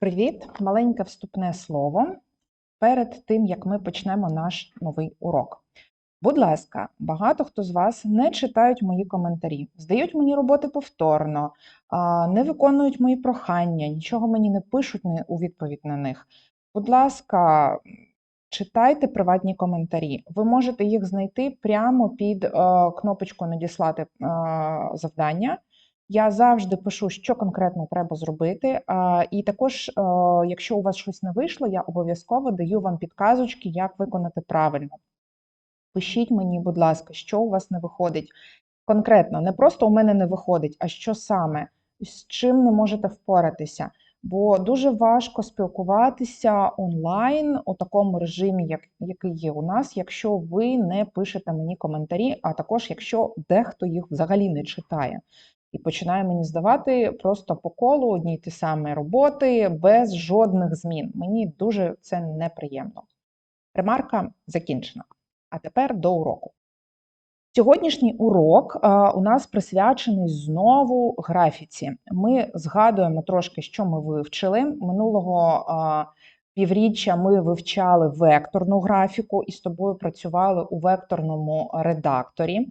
Привіт! Маленьке вступне слово перед тим, як ми почнемо наш новий урок. Будь ласка, багато хто з вас не читають мої коментарі, здають мені роботи повторно, не виконують мої прохання, нічого мені не пишуть у відповідь на них. Будь ласка, читайте приватні коментарі. Ви можете їх знайти прямо під е, кнопочкою надіслати е, завдання. Я завжди пишу, що конкретно треба зробити. І також, е, якщо у вас щось не вийшло, я обов'язково даю вам підказочки, як виконати правильно. Пишіть мені, будь ласка, що у вас не виходить. Конкретно, не просто у мене не виходить, а що саме, з чим не можете впоратися. Бо дуже важко спілкуватися онлайн у такому режимі, як, який є у нас, якщо ви не пишете мені коментарі, а також якщо дехто їх взагалі не читає і починає мені здавати просто по колу одні й ті самі роботи без жодних змін. Мені дуже це неприємно. Ремарка закінчена. А тепер до уроку. Сьогоднішній урок а, у нас присвячений знову графіці. Ми згадуємо трошки, що ми вивчили. Минулого а, півріччя ми вивчали векторну графіку і з тобою працювали у векторному редакторі.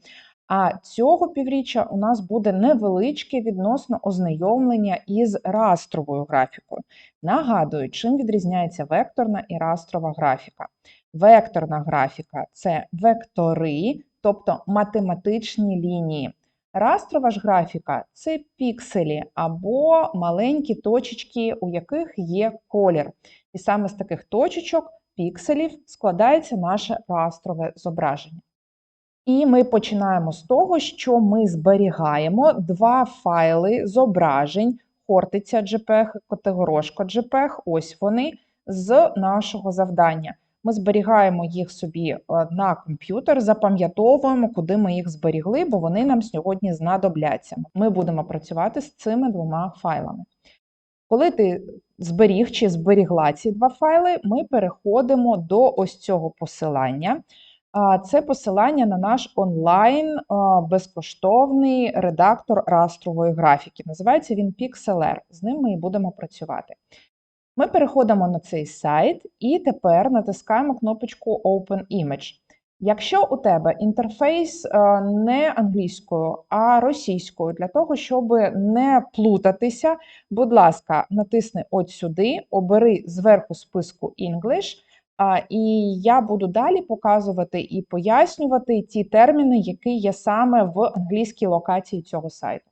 А цього півріччя у нас буде невеличке відносно ознайомлення із растровою графікою. Нагадую, чим відрізняється векторна і растрова графіка. Векторна графіка це вектори, тобто математичні лінії. Растрова ж графіка це пікселі або маленькі точечки, у яких є колір. І саме з таких точечок, пікселів, складається наше растрове зображення. І ми починаємо з того, що ми зберігаємо два файли зображень Хортиця JPEG, Котигорошко JPEG, ось вони, з нашого завдання. Ми зберігаємо їх собі е, на комп'ютер, запам'ятовуємо, куди ми їх зберігли, бо вони нам сьогодні знадобляться. Ми будемо працювати з цими двома файлами. Коли ти зберіг чи зберігла ці два файли, ми переходимо до ось цього посилання. Це посилання на наш онлайн безкоштовний редактор растрової графіки. Називається він PixLR. З ним ми і будемо працювати. Ми переходимо на цей сайт і тепер натискаємо кнопочку Open Image. Якщо у тебе інтерфейс не англійською, а російською, для того, щоб не плутатися, будь ласка, натисни от сюди, обери зверху списку English, і я буду далі показувати і пояснювати ті терміни, які є саме в англійській локації цього сайту.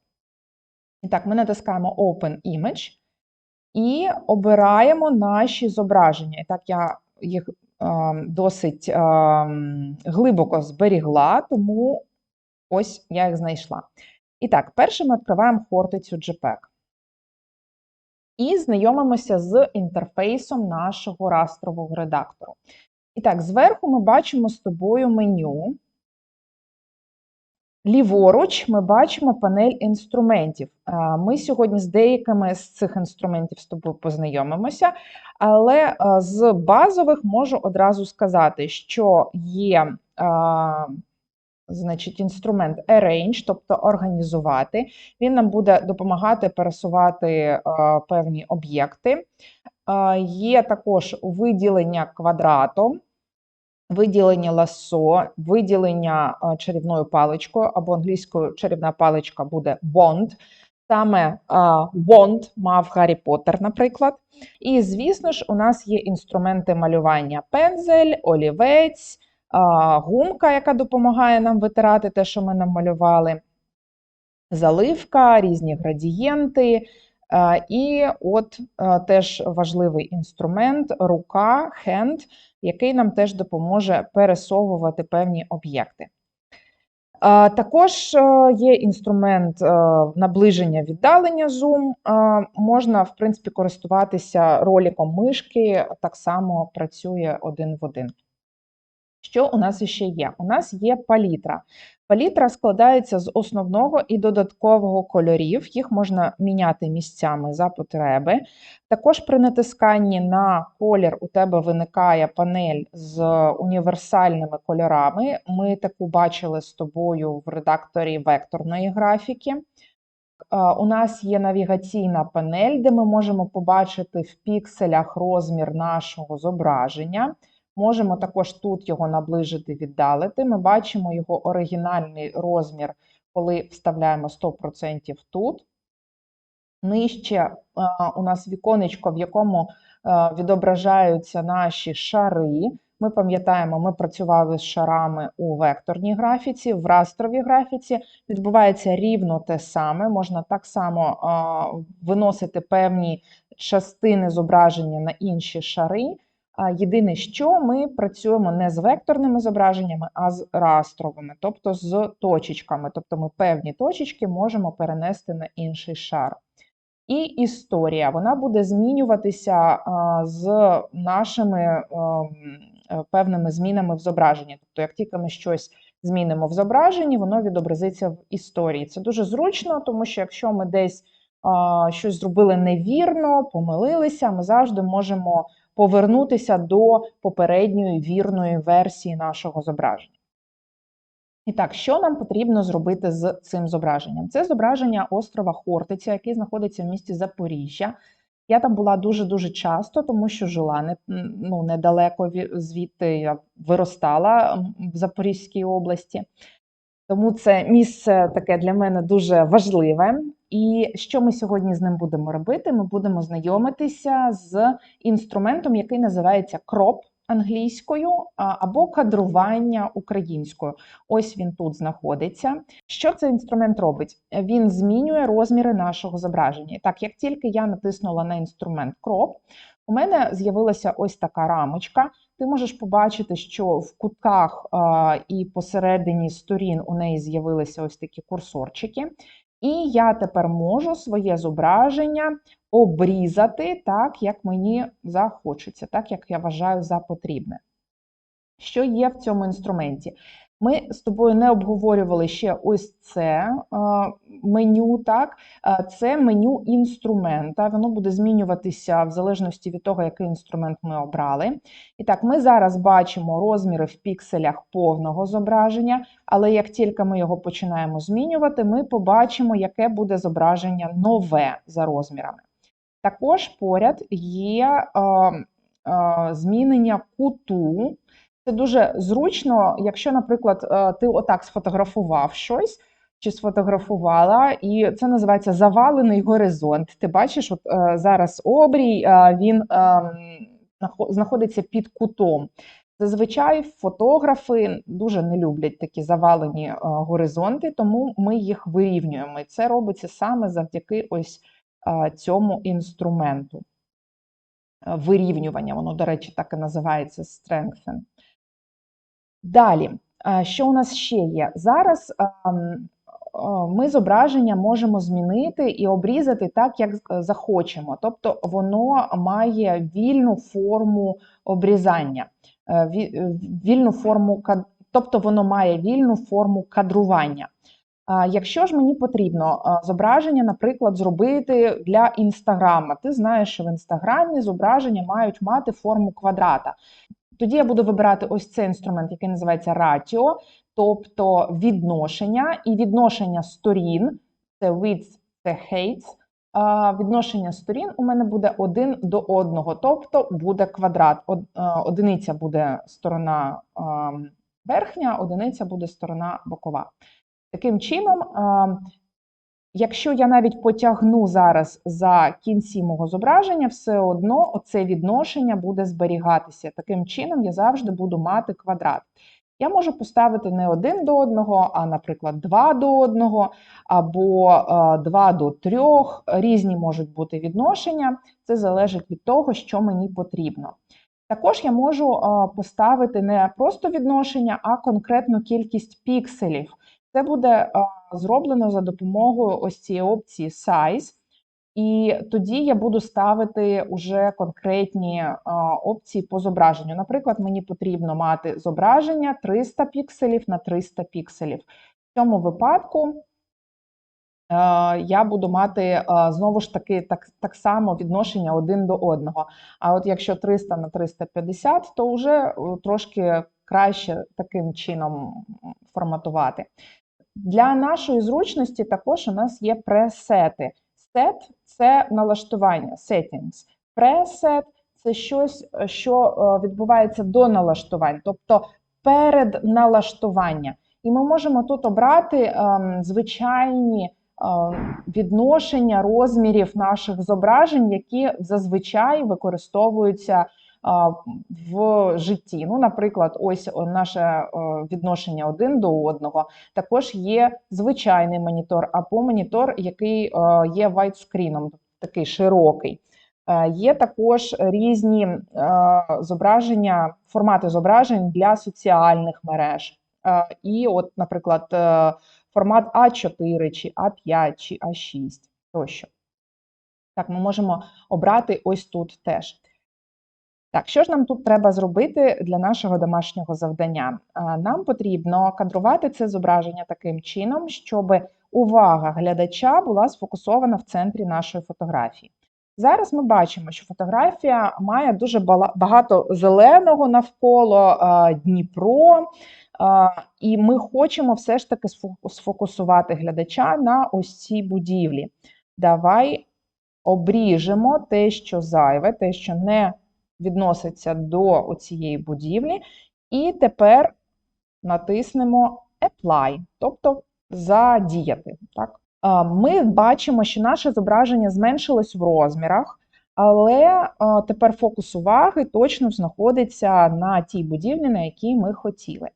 І так, ми натискаємо Open Image і обираємо наші зображення. І так, я їх досить глибоко зберігла, тому ось я їх знайшла. І так, перше ми відкриваємо хортицю JPEG. І знайомимося з інтерфейсом нашого растрового редактору. І так, зверху ми бачимо з тобою меню. Ліворуч ми бачимо панель інструментів. Ми сьогодні з деякими з цих інструментів з тобою познайомимося, але з базових можу одразу сказати, що є значить, інструмент Arrange, тобто організувати. Він нам буде допомагати пересувати е, певні об'єкти. Е, Є також виділення квадратом, виділення ласо, виділення е, чарівною паличкою, або англійською чарівна паличка буде wand. Саме е, wand мав Гаррі Поттер, наприклад. І, звісно ж, у нас є інструменти малювання: пензель, олівець, гумка, яка допомагає нам витирати те, що ми намалювали, заливка, різні градієнти. І от теж важливий інструмент рука, hand, який нам теж допоможе пересовувати певні об'єкти. Також є інструмент наближення віддалення. Е, Можна, в принципі, користуватися роликом мишки, так само працює один в один. Що у нас ще є? У нас є палітра. Палітра складається з основного і додаткового кольорів, їх можна міняти місцями за потреби. Також при натисканні на колір у тебе виникає панель з універсальними кольорами. Ми таку бачили з тобою в редакторі векторної графіки. У нас є навігаційна панель, де ми можемо побачити в пікселях розмір нашого зображення. Можемо також тут його наближити, віддалити. Ми бачимо його оригінальний розмір, коли вставляємо 100% тут. Нижче е, у нас віконечко, в якому е, відображаються наші шари. Ми пам'ятаємо, ми працювали з шарами у векторній графіці, в растровій графіці відбувається рівно те саме. Можна так само а, виносити певні частини зображення на інші шари. Єдине, що ми працюємо не з векторними зображеннями, а з растровими, тобто з точечками. Тобто ми певні точечки можемо перенести на інший шар. І історія вона буде змінюватися з нашими ем, е, певними змінами в зображенні. Тобто, як тільки ми щось змінимо в зображенні, воно відобразиться в історії. Це дуже зручно, тому що якщо ми десь щось зробили невірно, помилилися, ми завжди можемо повернутися до попередньої вірної версії нашого зображення. І так, що нам потрібно зробити з цим зображенням? Це зображення острова Хортиця, який знаходиться в місті Запоріжжя. Я там була дуже-дуже часто, тому що жила не, ну, недалеко ві- звідти, я виростала в Запорізькій області. Тому це місце таке для мене дуже важливе. І що ми сьогодні з ним будемо робити? Ми будемо знайомитися з інструментом, який називається кроп англійською або кадрування українською. Ось він тут знаходиться. Що цей інструмент робить? Він змінює розміри нашого зображення. Так, як тільки я натиснула на інструмент Crop, у мене з'явилася ось така рамочка. Ти можеш побачити, що в кутках а, і посередині сторін у неї з'явилися ось такі курсорчики. І я тепер можу своє зображення обрізати так, як мені захочеться, так як я вважаю за потрібне. Що є в цьому інструменті? Ми з тобою не обговорювали ще ось це е, меню. Так, Е, це меню інструмента. Воно буде змінюватися в залежності від того, який інструмент ми обрали. І так, ми зараз бачимо розміри в пікселях повного зображення, але як тільки ми його починаємо змінювати, ми побачимо, яке буде зображення нове за розмірами. Також поряд є е, змінення куту. Це дуже зручно, якщо, наприклад, е, ти отак сфотографував щось чи сфотографувала, і це називається завалений горизонт. Ти бачиш, от е, зараз обрій е, він е, знаходиться під кутом. Зазвичай фотографи дуже не люблять такі завалені горизонти, тому ми їх вирівнюємо. І це робиться саме завдяки ось цьому інструменту. Вирівнювання, воно, до речі, так і називається strengthen. Далі, що у нас ще є? Зараз ми зображення можемо змінити і обрізати так, як е, захочемо. Тобто воно має вільну форму обрізання, е, е, вільну форму, тобто воно має вільну форму кадрування. Якщо ж мені потрібно зображення, наприклад, зробити для інстаграма, ти знаєш, що в інстаграмі зображення мають мати форму квадрата. Тоді я буду вибирати ось цей інструмент, який називається Ratio, тобто відношення і відношення сторін, це width, це height. А, Відношення сторін у мене буде один до одного, тобто буде квадрат. Одиниця буде сторона верхня, одиниця буде сторона бокова. Таким чином, якщо я навіть потягну зараз за кінці мого зображення, все одно оце відношення буде зберігатися. Таким чином, я завжди буду мати квадрат. Я можу поставити не один до одного, а, наприклад, два до одного, або е, два до трьох. Різні можуть бути відношення. Це залежить від того, що мені потрібно. Також я можу е, поставити не просто відношення, а конкретну кількість пікселів. Це буде зроблено за допомогою ось цієї опції Size. І тоді я буду ставити уже конкретні опції по зображенню. Наприклад, мені потрібно мати зображення 300 пікселів на 300 пікселів. В цьому випадку я буду мати знову ж таки так, так само відношення один до одного. А от якщо 300 на 350, то вже е, трошки краще таким чином форматувати. Для нашої зручності також у нас є пресети. Set – це налаштування, settings. Preset – це щось, е, що е, відбувається до налаштувань, тобто перед налаштування. І ми можемо тут обрати ем, звичайні е, відношення розмірів наших зображень, які зазвичай використовуються в житті. Ну, наприклад, ось наше е, відношення один до одного. Також є звичайний монітор, або монітор, який е, є widescreen, такий широкий. Е, Є також різні е, зображення, формати зображень для соціальних мереж. Е, І, от, наприклад, е, формат А4 чи А5 чи А6 тощо. Так, ми можемо обрати ось тут теж. Так, що ж нам тут треба зробити для нашого домашнього завдання? Нам потрібно кадрувати це зображення таким чином, щоб увага глядача була сфокусована в центрі нашої фотографії. Зараз ми бачимо, що фотографія має дуже багато зеленого навколо Дніпро, і ми хочемо все ж таки сфокусувати глядача на ось цій будівлі. Давай обріжемо те, що зайве, те, що не відноситься до цієї будівлі, і тепер натиснемо Apply, тобто задіяти. Так? Ми бачимо, що наше зображення зменшилось в розмірах, але тепер фокус уваги точно знаходиться на тій будівлі, на якій ми хотіли.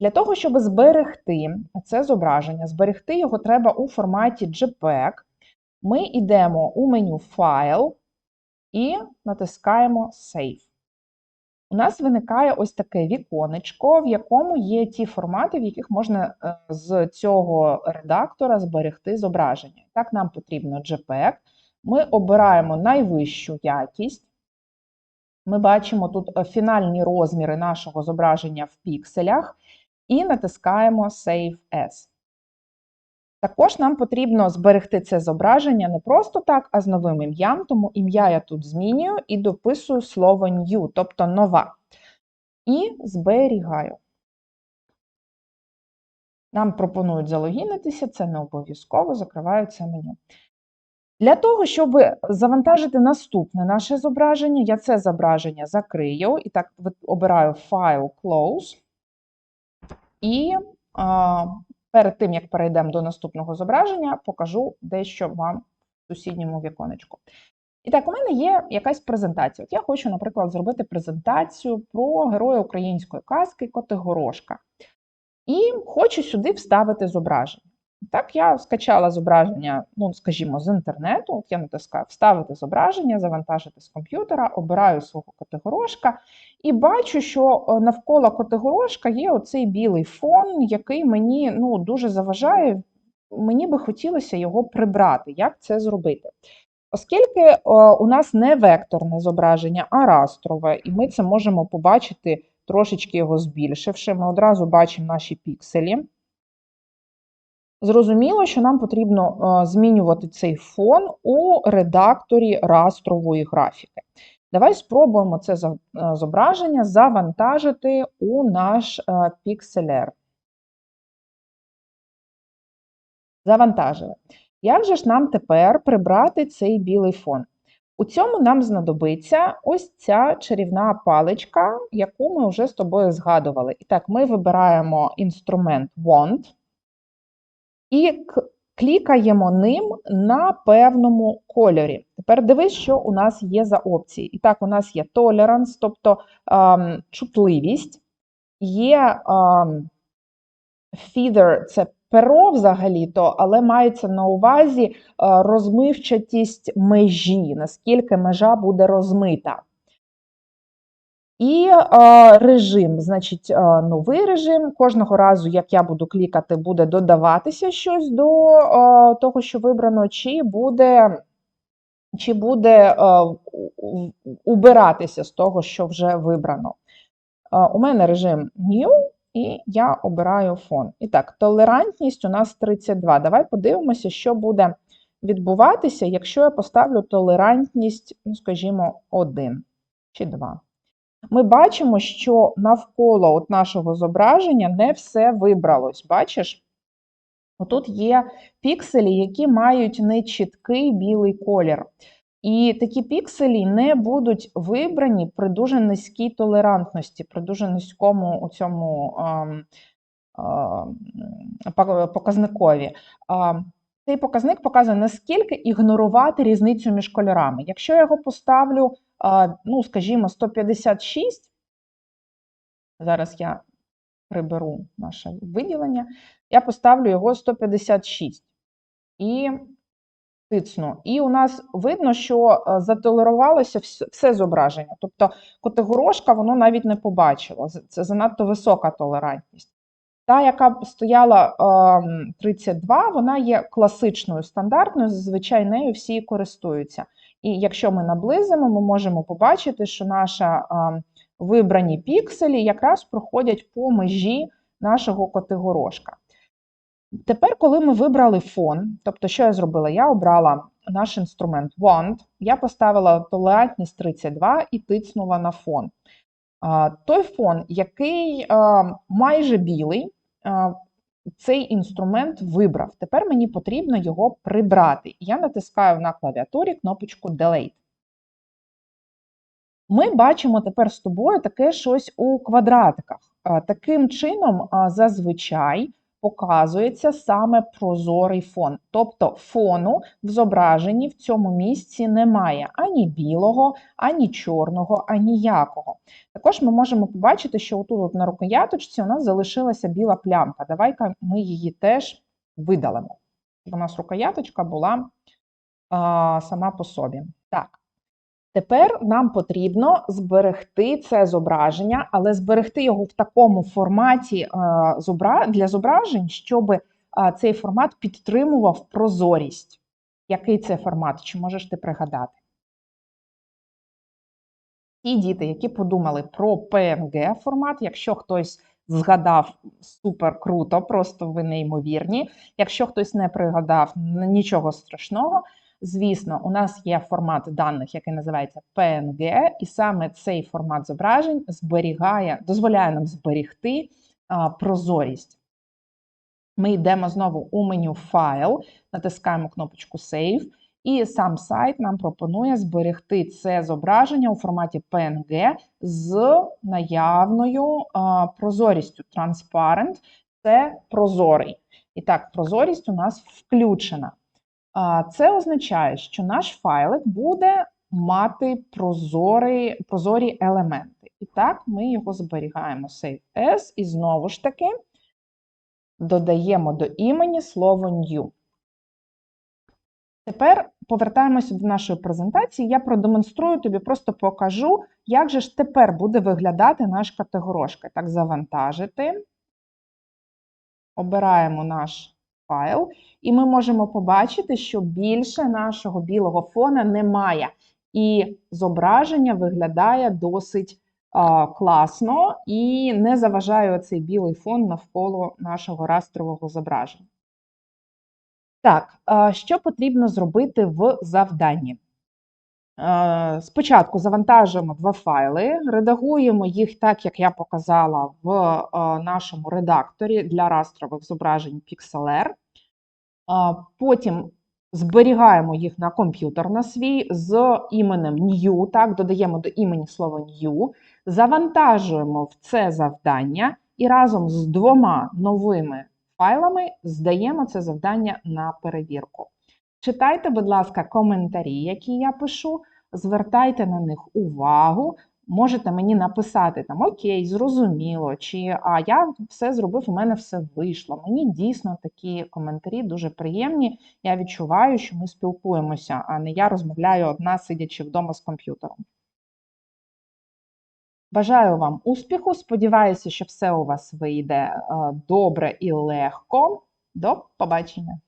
Для того, щоб зберегти це зображення, зберегти його треба у форматі JPEG. Ми йдемо у меню Файл і натискаємо Save. У нас виникає ось таке віконечко, в якому є ті формати, в яких можна е, з цього редактора зберегти зображення. Так, нам потрібно JPEG. Ми обираємо найвищу якість. Ми бачимо тут е, фінальні розміри нашого зображення в пікселях і натискаємо Save As. Також нам потрібно зберегти це зображення не просто так, а з новим ім'ям, тому ім'я я тут змінюю і дописую слово new, тобто нова. І зберігаю. Нам пропонують залогінитися, це не обов'язково, закриваю це меню. Для того, щоб завантажити наступне наше зображення, я це зображення закрию. І так обираю File Close. І а, перед тим, як перейдемо до наступного зображення, покажу дещо вам в сусідньому віконечку. І так, у мене є якась презентація. От я хочу, наприклад, зробити презентацію про героя української казки Котигорошка. І хочу сюди вставити зображення. Так, я скачала зображення, ну, скажімо, з інтернету. От я натискаю Вставити зображення, завантажити з комп'ютера, обираю свого Котигорошка і бачу, що е, навколо Котигорошка є оцей білий фон, який мені ну, дуже заважає. Мені би хотілося його прибрати. Як це зробити? Оскільки е, у нас не векторне зображення, а растрове, і ми це можемо побачити трошечки його збільшивши, ми одразу бачимо наші пікселі. Зрозуміло, що нам потрібно е, змінювати цей фон у редакторі растрової графіки. Давай спробуємо це е, зображення завантажити у наш е, пікселер. Завантажили. Як же ж нам тепер прибрати цей білий фон? У цьому нам знадобиться ось ця чарівна паличка, яку ми вже з тобою згадували. І так, ми вибираємо інструмент Want і клікаємо ним на певному кольорі. Тепер дивись, що у нас є за опції. І так, у нас є tolerance, тобто ем, чутливість, є ем, feather – це перо взагалі-то, але мається на увазі е, розмивчатість межі, наскільки межа буде розмита. І е, режим, значить, е, новий режим. Кожного разу, як я буду клікати, буде додаватися щось до е, того, що вибрано, чи буде, чи буде е, убиратися з того, що вже вибрано. Е, у мене режим New, і я обираю фон. І так, толерантність у нас 32. Давай подивимося, що буде відбуватися, якщо я поставлю толерантність, ну, скажімо, 1 чи 2. Ми бачимо, що навколо от нашого зображення не все вибралось. Бачиш? Отут є пікселі, які мають нечіткий білий колір. І такі пікселі не будуть вибрані при дуже низькій толерантності, при дуже низькому у цьому показникові. Цей показник показує, наскільки ігнорувати різницю між кольорами. Якщо я його поставлю, ну, скажімо, 156, зараз я приберу наше виділення, я поставлю його 156 і тицну. І у нас видно, що затолерувалося все зображення. Тобто котигорошка воно навіть не побачило. Це занадто висока толерантність. Та, яка стояла 32, ем, вона є класичною стандартною, зазвичай нею всі користуються. І якщо ми наблизимо, ми можемо побачити, що наша ем, вибрані пікселі якраз проходять по межі нашого котигорошка. Тепер, коли ми вибрали фон, тобто, що я зробила? Я обрала наш інструмент Wand, я поставила толерантність 32 і тицнула на фон. Той фон, який майже білий, цей інструмент вибрав. Тепер мені потрібно його прибрати. Я натискаю на клавіатурі кнопочку Delete. Ми бачимо тепер з тобою таке щось у квадратиках. Таким чином, зазвичай показується саме прозорий фон. Тобто фону в зображенні в цьому місці немає ані білого, ані чорного, ані якого. Також ми можемо побачити, що отут на рукояточці у нас залишилася біла плямка. Давай-ка ми її теж видалимо. Щоб у нас рукояточка була а, сама по собі. Так. Тепер нам потрібно зберегти це зображення, але зберегти його в такому форматі е, для зображень, щоб е, цей формат підтримував прозорість. Який це формат? Чи можеш ти пригадати? Ті діти, які подумали про PNG формат, якщо хтось згадав супер круто, просто ви неймовірні. Якщо хтось не пригадав, нічого страшного. Звісно, у нас є формат даних, який називається PNG, і саме цей формат зображень зберігає, дозволяє нам зберігти а, прозорість. Ми йдемо знову у меню Файл, натискаємо кнопочку Save, і сам сайт нам пропонує зберегти це зображення у форматі PNG з наявною а, прозорістю. Transparent це прозорий. І так, прозорість у нас включена. Це означає, що наш файлик буде мати прозорі, прозорі елементи. І так, ми його зберігаємо Save As, і знову ж таки додаємо до імені слово New. Tепер повертаємося до нашої презентації. Я продемонструю тобі, просто покажу, як же ж тепер буде виглядати наш категорошка. Так, завантажити. Обираємо наш файл, і ми можемо побачити, що більше нашого білого фона немає. І зображення виглядає досить а, класно і не заважає оцей білий фон навколо нашого растрового зображення. Так, а, що потрібно зробити в завданні? Спочатку завантажуємо два файли, редагуємо їх так, як я показала в нашому редакторі для растрових зображень Pixlr. Потім зберігаємо їх на комп'ютер на свій з іменем New, так, додаємо до імені слово New, завантажуємо в це завдання і разом з двома новими файлами здаємо це завдання на перевірку. Читайте, будь ласка, коментарі, які я пишу, звертайте на них увагу. Можете мені написати там Окей, зрозуміло, чи а я все зробив, у мене все вийшло. Мені дійсно такі коментарі дуже приємні. Я відчуваю, що ми спілкуємося, а не я розмовляю одна, сидячи вдома з комп'ютером. Бажаю вам успіху. Сподіваюся, що все у вас вийде е, добре і легко. До побачення!